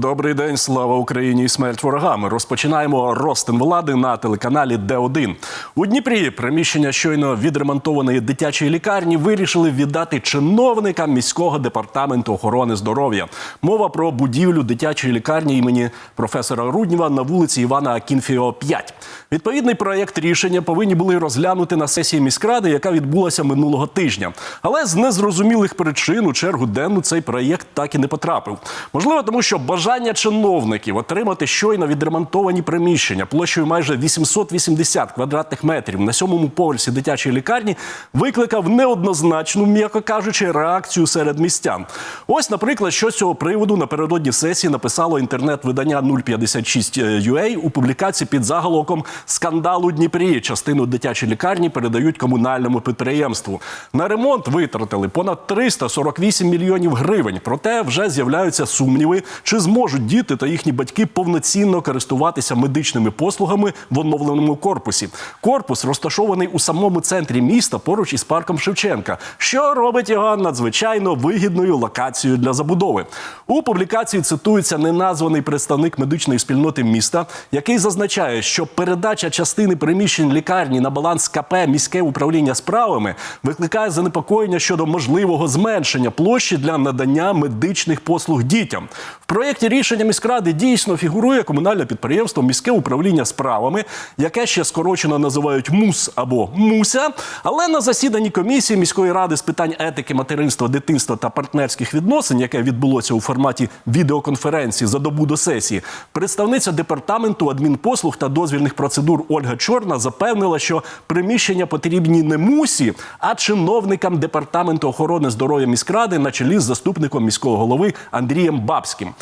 Добрий день, слава Україні і смерть ворогам. Розпочинаємо розтин влади на телеканалі Д1. У Дніпрі приміщення щойно відремонтованої дитячої лікарні вирішили віддати чиновникам міського департаменту охорони здоров'я. Мова про будівлю дитячої лікарні імені професора Руднєва на вулиці Івана Акінфіо 5. Відповідний проєкт рішення повинні були розглянути на сесії міськради, яка відбулася минулого тижня. Але з незрозумілих причин у чергу денну цей проєкт так і не потрапив. Можливо, тому що бажання чиновників отримати щойно відремонтовані приміщення площею майже 880 квадратних метрів на сьомому поверсі дитячої лікарні викликав неоднозначну, м'яко кажучи, реакцію серед містян. Ось, наприклад, що з цього приводу напередодні сесії написало інтернет-видання 056.ua у публікації під заголовком Скандал у Дніпрі. Частину дитячої лікарні передають комунальному підприємству. На ремонт витратили понад 348 мільйонів гривень. Проте вже з'являються сумніви, чи зможуть діти та їхні батьки повноцінно користуватися медичними послугами в оновленому корпусі. Корпус розташований у самому центрі міста поруч із парком Шевченка, що робить його надзвичайно вигідною локацією для забудови. У публікації цитується неназваний представник медичної спільноти міста, який зазначає, що передача частини приміщень лікарні на баланс КП міське управління справами викликає занепокоєння щодо можливого зменшення площі для надання медичних послуг дітям. В проєкті рішення міськради дійсно фігурує комунальне підприємство міське управління справами, яке ще скорочено називають МУС або МУСЯ. Але на засіданні комісії міської ради з питань етики, материнства, дитинства та партнерських відносин, яке відбулося у форматі відеоконференції за добу до сесії, представниця департаменту адмінпослуг та дозвільних процедур Ольга Чорна запевнила, що приміщення потрібні не мусі, а чиновникам департаменту охорони здоров'я міськради на чолі з заступником міського голови Андрієм Бабським.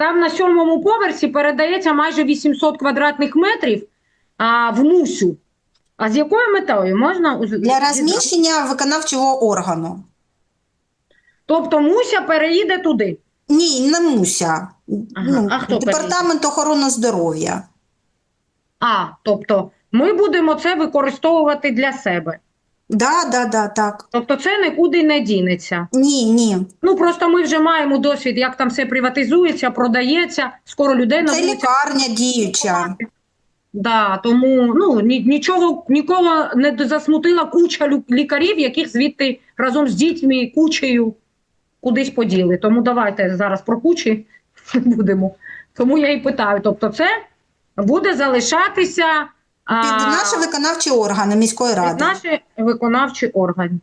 Там на сьомому поверсі передається майже 800 квадратних метрів а, в мусю. А з якою метою можна Для розміщення виконавчого органу. Тобто Муся переїде туди. Ні, не муся. Ага, Ну, а хто Департамент охорони здоров'я. А, тобто ми будемо це використовувати для себе. Да, да, да, так. Тобто це нікуди не дінеться. Ні, ні. Ну просто ми вже маємо досвід, як там все приватизується, продається. Скоро людей на Це лікарня діюча. Да, тому ну ні, нічого нікого не засмутила куча лю- лікарів, яких звідти разом з дітьми кучею кудись поділи. Тому давайте зараз про кучі не будемо. Тому я і питаю. Тобто, це буде залишатися Під наші виконавчі органи міської під ради. наші виконавчі органи.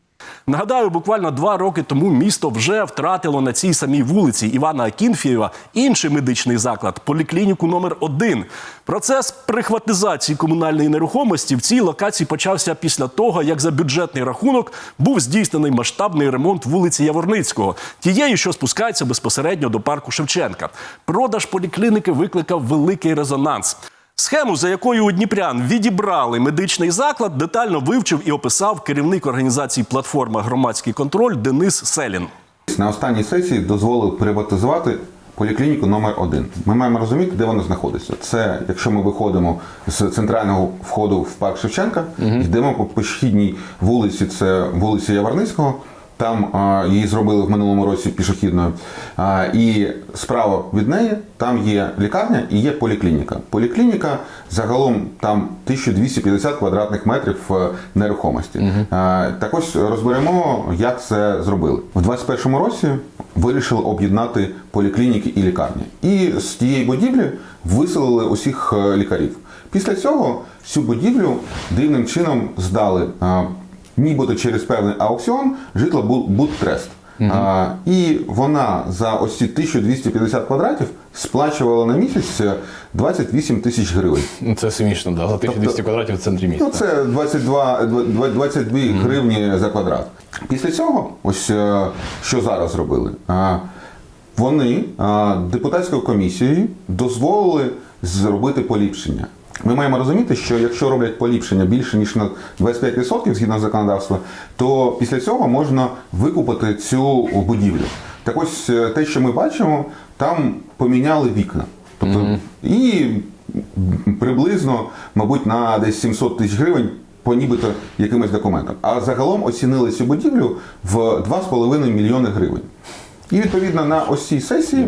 Нагадаю, буквально два роки тому місто вже втратило на цій самій вулиці Івана Акінфєєва інший медичний заклад поліклініку номер 1 Процес прихватизації комунальної нерухомості в цій локації почався після того, як за бюджетний рахунок був здійснений масштабний ремонт вулиці Яворницького, тієї, що спускається безпосередньо до парку Шевченка. Продаж полікліники викликав великий резонанс. Схему, за якою у Дніпрян відібрали медичний заклад, детально вивчив і описав керівник організації платформа Громадський контроль Денис Селін. На останній сесії дозволив приватизувати поліклініку номер 1 Ми маємо розуміти, де вона знаходиться. Це якщо ми виходимо з центрального входу в парк Шевченка, йдемо по пішохідній вулиці, це вулиця Яворницького. Там а, її зробили в минулому році пішохідною. А, і справа від неї там є лікарня і є поліклініка. Поліклініка загалом там 1250 квадратних метрів е, нерухомості. А, так ось розберемо, як це зробили. В 2021 році вирішили об'єднати поліклініки і лікарні. І з тієї будівлі виселили усіх е, лікарів. Після цього цю будівлю дивним чином здали. Е, нібито через певний аукціон житла Будтрест. А, і вона за ось ці 1250 квадратів сплачувала на місяць е, 28 тисяч гривень. Ну, Це смішно, да. за 1200 квадратів в центрі міста. Ну, це 22, два- 22 гривні за квадрат. Після цього, ось е, що зараз зробили, вони депутатською комісією дозволили зробити поліпшення. Ми маємо розуміти, що якщо роблять поліпшення більше ніж на 25% згідно законодавства, то після цього можна викупити цю будівлю. Так ось е, те, що ми бачимо, там поміняли вікна. Тобто, і приблизно, мабуть, на десь 700 тисяч гривень по нібито якимось документам. А загалом оцінили цю будівлю в 2,5 мільйони гривень. І відповідно на ось цій сесії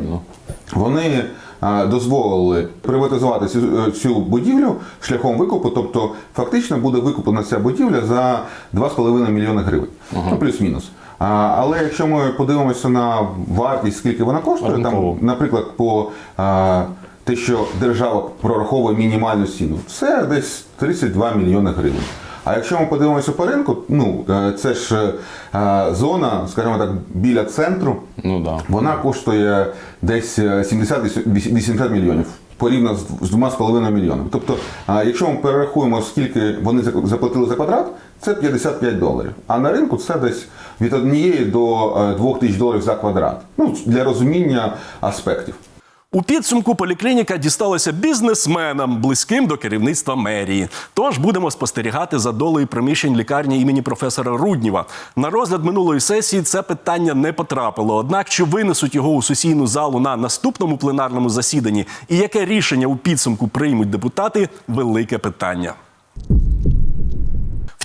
вони дозволили приватизувати цю, е, цю будівлю шляхом викупу, тобто фактично буде викуплена ця будівля за 2,5 мільйони гривень, ну плюс-мінус. А, але якщо ми подивимося на вартість, скільки вона коштує, там, наприклад, по а, те, що держава прораховує мінімальну ціну, це десь 32 мільйони гривень. А якщо ми подивимося по ринку, ну е, це ж е, зона, скажімо так, біля центру, Ну да. вона коштує десь е, 70-80 мільйонів. Порівняно з з 2,5 мільйонами. Тобто, якщо ми перерахуємо, скільки вони заплатили за квадрат, це 55 доларів. А на ринку це десь від однієї до е, двох тисяч доларів за квадрат. Ну, для розуміння аспектів. У підсумку поліклініка дісталася бізнесменам, близьким до керівництва мерії. Тож будемо спостерігати за долею приміщень лікарні імені професора Рудніва. На розгляд минулої сесії це питання не потрапило. Однак, чи винесуть його у сесійну залу на наступному пленарному засіданні, і яке рішення у підсумку приймуть депутати велике питання.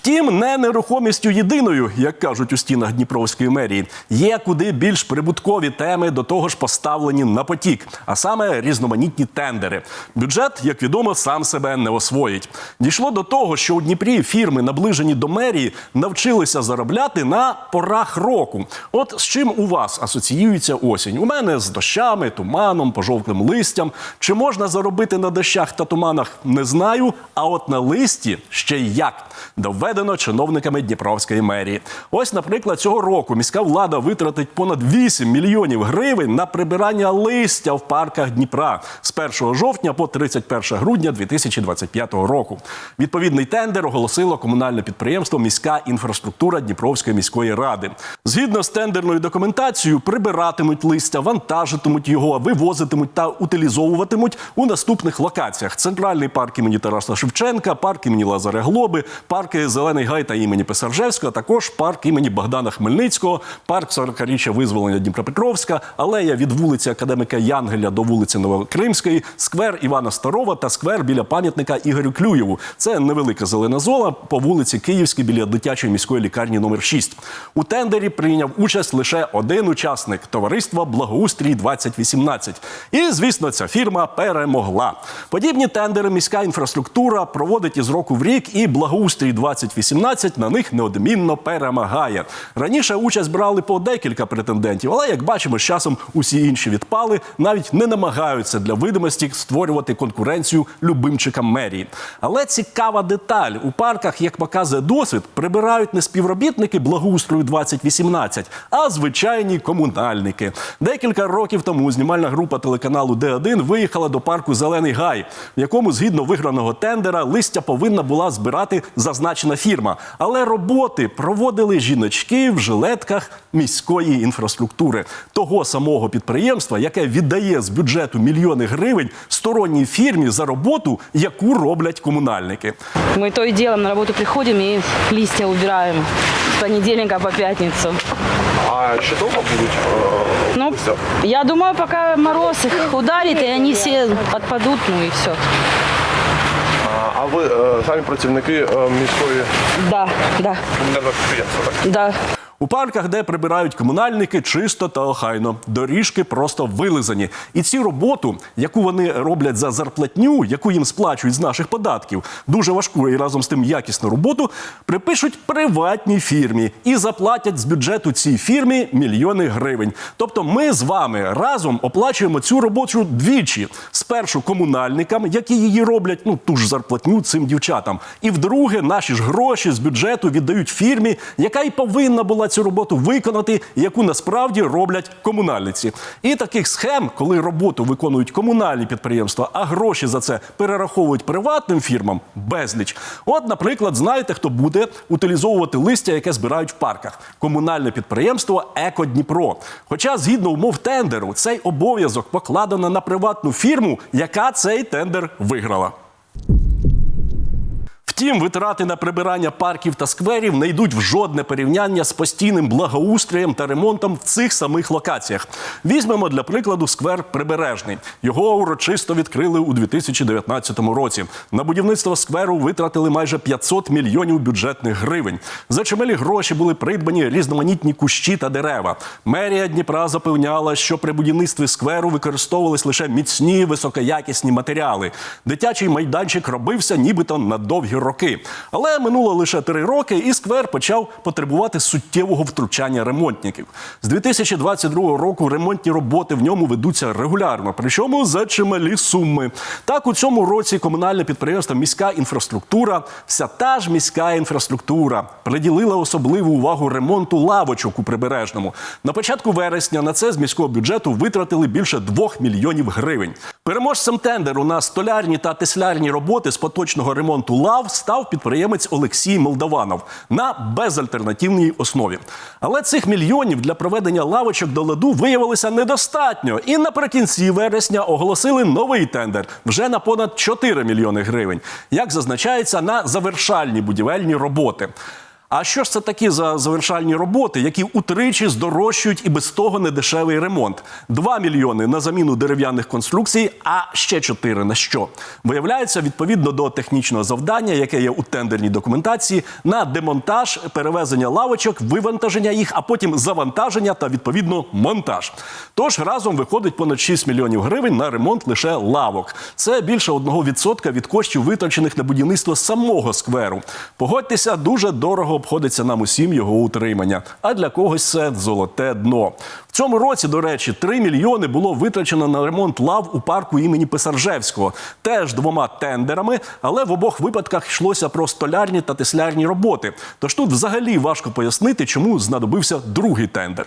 Втім, не нерухомістю єдиною, як кажуть у стінах Дніпровської мерії, є куди більш прибуткові теми до того ж поставлені на потік, а саме різноманітні тендери. Бюджет, як відомо, сам себе не освоїть. Дійшло до того, що у Дніпрі фірми, наближені до мерії, навчилися заробляти на порах року. От з чим у вас асоціюється осінь? У мене з дощами, туманом, пожовклим листям. Чи можна заробити на дощах та туманах? Не знаю. А от на листі ще як доведено чиновниками Дніпровської мерії. Ось, наприклад, цього року міська влада витратить понад 8 мільйонів гривень на прибирання листя в парках Дніпра з 1 жовтня по 31 грудня 2025 року. Відповідний тендер оголосило комунальне підприємство Міська інфраструктура Дніпровської міської ради. Згідно з тендерною документацією, прибиратимуть листя, вантажитимуть його, вивозитимуть та утилізовуватимуть у наступних локаціях: центральний парк імені Тараса Шевченка, парк імені Лазаря Глоби, парки Зелений Гай та імені Писаржевського, а також парк імені Богдана Хмельницького, парк 40-річчя визволення Дніпропетровська, алея від вулиці Академика Янгеля до вулиці Новокримської, сквер Івана Старова та сквер біля пам'ятника Ігорю Клюєву. Це невелика зелена зона по вулиці Київській біля дитячої міської лікарні номер 6 У тендері прийняв участь лише один учасник товариства Благоустрій 2018 І, звісно, ця фірма перемогла. Подібні тендери міська інфраструктура проводить із року в рік, і благоустрій 2018 на них неодмінно перемагає. Раніше участь брали по декілька претендентів, але як бачимо, з часом усі інші відпали, навіть не намагаються для видимості створювати конкуренцію любимчикам мерії. Але цікава деталь у парках, як показує досвід, прибирають не співробітники благоустрою 2018, а звичайні комунальники. Декілька років тому знімальна група телеканалу Д1 виїхала до парку Зелений Гай, в якому згідно виграного тендера листя повинна була збирати зазначена фірма. Але роботи проводили жіночки в жилетках міської інфраструктури того самого підприємства, яке віддає з бюджету мільйони гривень сторонній фірмі за роботу, яку роблять комунальники. Мы то и делом на работу приходим и листья убираем с понедельника по пятницу. А ще довго будуть? е, Ну, я думаю, пока мороз их ударит, и они все отпадут, ну и все. А, ви е, самі працівники е, міської Да, да, комунального підприємства, так? да. У парках, де прибирають комунальники, чисто та охайно. Доріжки просто вилизані. І цю роботу, яку вони роблять за зарплатню, яку їм сплачують з наших податків, дуже важку і разом з тим якісну роботу, припишуть приватній фірмі і заплатять з бюджету цій фірмі мільйони гривень. Тобто, ми з вами разом оплачуємо цю роботу двічі: спершу комунальникам, які її роблять, ну ту ж зарплатню цим дівчатам, і вдруге, наші ж гроші з бюджету віддають фірмі, яка й повинна була цю роботу виконати, яку насправді роблять комунальниці. І таких схем, коли роботу виконують комунальні підприємства, а гроші за це перераховують приватним фірмам, безліч. От, наприклад, знаєте, хто буде утилізовувати листя, яке збирають в парках? Комунальне підприємство Еко Дніпро. Хоча, згідно умов тендеру, цей обов'язок покладено на приватну фірму, яка цей тендер виграла. Втім, витрати на прибирання парків та скверів не йдуть в жодне порівняння з постійним благоустроєм та ремонтом в цих самих локаціях. Візьмемо для прикладу сквер Прибережний. Його урочисто відкрили у 2019 році. На будівництво скверу витратили майже 500 мільйонів бюджетних гривень. За чималі гроші були придбані різноманітні кущі та дерева. Мерія Дніпра запевняла, що при будівництві скверу використовувались лише міцні високоякісні матеріали. Дитячий майданчик робився нібито на довгі роки. Але минуло лише три роки, і сквер почав потребувати суттєвого втручання ремонтників. З 2022 року ремонтні роботи в ньому ведуться регулярно, причому за чималі суми. Так, у цьому році комунальне підприємство Міська інфраструктура, вся та ж міська інфраструктура, приділила особливу увагу ремонту лавочок у прибережному. На початку вересня на це з міського бюджету витратили більше 2 мільйонів гривень. Переможцем тендеру на столярні та теслярні роботи з поточного ремонту лав став підприємець Олексій Молдаванов на безальтернативній основі. Але цих мільйонів для проведення лавочок до ладу виявилося недостатньо. І наприкінці вересня оголосили новий тендер вже на понад 4 мільйони гривень, як зазначається на завершальні будівельні роботи. А що ж це такі за завершальні роботи, які утричі здорожчують і без того недешевий ремонт? 2 мільйони на заміну дерев'яних конструкцій, а ще 4 на що? Виявляється, відповідно до технічного завдання, яке є у тендерній документації, на демонтаж, перевезення лавочок, вивантаження їх, а потім завантаження та відповідно монтаж. Тож разом виходить понад 6 мільйонів гривень на ремонт лише лавок. Це більше 1% від коштів, витрачених на будівництво самого скверу. Погодьтеся, дуже дорого обходиться нам усім його утримання. А для когось це золоте дно. В цьому році, до речі, 3 мільйони було витрачено на ремонт лав у парку імені Писаржевського, теж двома тендерами, але в обох випадках йшлося про столярні та теслярні роботи. Тож тут взагалі важко пояснити, чому знадобився другий тендер.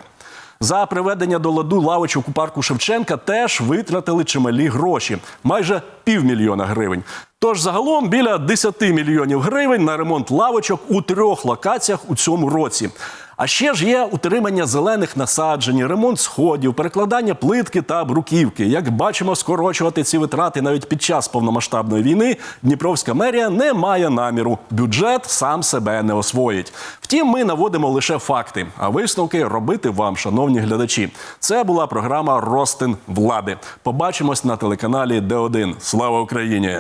За приведення до ладу лавочок у парку Шевченка теж витратили чималі гроші майже півмільйона гривень. Тож загалом біля 10 мільйонів гривень на ремонт лавочок у трьох локаціях у цьому році. А ще ж є утримання зелених насаджень, ремонт сходів, перекладання плитки та бруківки. Як бачимо, скорочувати ці витрати навіть під час повномасштабної війни Дніпровська мерія не має наміру. Бюджет сам себе не освоїть. Втім, ми наводимо лише факти, а висновки робити вам, шановні глядачі. Це була програма Ростин влади. Побачимось на телеканалі Д1. Слава Україні!